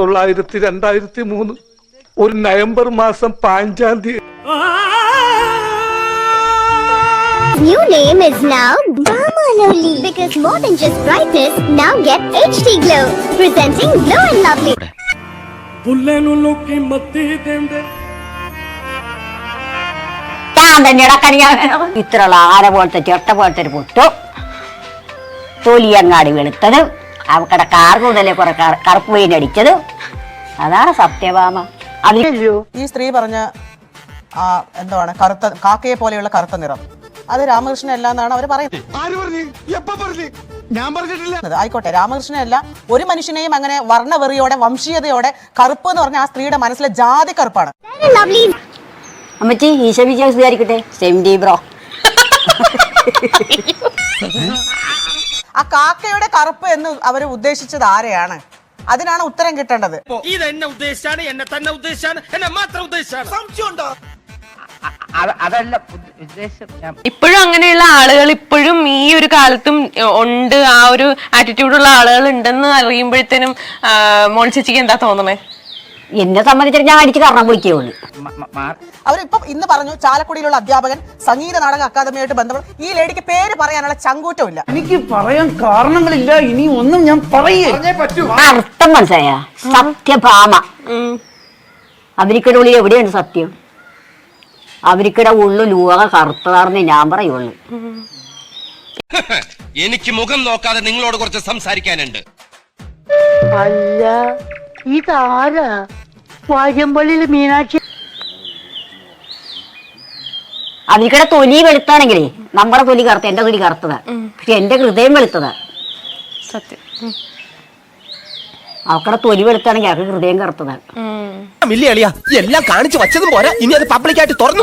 തൊള്ളായിരത്തി രണ്ടായിരത്തി മൂന്ന്. ഒരു നവംബർ മാസം പാഞ്ചാം തീയതി. ഇത്ര ആര പോലത്തെ ചെട്ട പോലത്തെ ഒരു പൊട്ടു. തൊലിയങ്ങാടി വെളുത്തത്. അവക്കടെ കാർ കൂടുതലെ കുറെ കറ- കറുപ്പ് പെയിന്റ് അടിച്ചത്. അതാണ് സത്യഭാമ. ഈ സ്ത്രീ പറഞ്ഞ ആ, എന്താണ് കറുത്ത കാക്കയെ പോലെയുള്ള കറുത്ത നിറം. അത് രാമകൃഷ്ണൻ അല്ല എന്നാണ് അവർ പറയുന്നത്. ആര് പറഞ്ഞു? എപ്പ പറഞ്ഞു? ഞാൻ പറഞ്ഞിട്ടില്ല. ആയിക്കോട്ടെ രാമകൃഷ്ണൻ അല്ല ഒരു മനുഷ്യനെയും അങ്ങനെ വർണവെറിയോടെ വംശീയതയോടെ കറുപ്പ് എന്ന് പറഞ്ഞ ആ സ്ത്രീയുടെ മനസ്സിലെ ജാതി കറുപ്പാണ്. അമ്മച്ചി ഈശോ വിജയം സ്വീകരിക്കട്ടെ ഈശോ ഡി ബ്രോ കാക്കയുടെ കറുപ്പ് എന്ന് അവർ ഉദ്ദേശിച്ചത് ആരെയാണ്? അതിനാണ് ഉത്തരം കിട്ടേണ്ടത്. ഇത് എന്നെ ഉദ്ദേശിച്ചാണ് എന്നെ തന്നെ ഉദ്ദേശിച്ചാണ് എന്നെ മാത്രം ഉദ്ദേശിച്ചാണ്. സംശയമുണ്ടോ? അതല്ല ഉദ്ദേശം ഇപ്പോഴും അങ്ങനെയുള്ള ആളുകൾ ഇപ്പോഴും ഈ ഒരു കാലത്തും ഉണ്ട്. ആ ഒരു ആറ്റിറ്റ്യൂഡുള്ള ആളുകൾ ഉണ്ടെന്ന് അറിയുമ്പോഴത്തേനും മോൾ ചേച്ചിക്ക് എന്താ തോന്നണേ? എന്നെ സംബന്ധിച്ചിട്ട് ഞാൻ അടിച്ച് കാരണം വിളിക്കുകയുള്ളൂ അവരിപ്പം ഇന്ന് പറഞ്ഞു ചാലക്കുടിയിലുള്ള അധ്യാപകൻ സംഗീത നാടക അക്കാദമിയായിട്ട് ബന്ധപ്പെട്ട് ഈ ലേഡിക്ക് പേര് പറയാനുള്ള ചങ്കൂറ്റമില്ല. എനിക്ക് പറയാൻ കാരണങ്ങളില്ല ഇനി ഒന്നും ഞാൻ പറയേ. അർത്ഥം മനസ്സിലായ? സത്യഭാമ. അവരിക്കടെ ഉള്ളിൽ എവിടെയാണ് സത്യം? അവരിക്കടെ ഉള്ളു ലൂക കറുത്തതാർന്നേ ഞാൻ പറയുള്ളൂ. എനിക്ക് മുഖം നോക്കാതെ നിങ്ങളോട് കുറച്ച് സംസാരിക്കാനുണ്ട്. അല്ല. ഇതാരാ? വാര്യമ്പള്ളിയിൽ മീനാക്ഷി അവർക്കിടെ തൊലി വെളുത്താണെങ്കിലേ നമ്മുടെ തൊലി കറുത്ത എന്റെ തൊലി കറുത്തതാ. പക്ഷെ എന്റെ ഹൃദയം വെളുത്തതാ. സത്യം. അവക്കടെ തൊലി വെളുത്താണെങ്കിൽ അവർക്ക് ഹൃദയം കറുത്തതാ. മില്ലി അളിയ എല്ലാം കാണിച്ചു വച്ചതും പോരാ. ഇനി അത് പബ്ലിക്കായിട്ട് തുറന്നു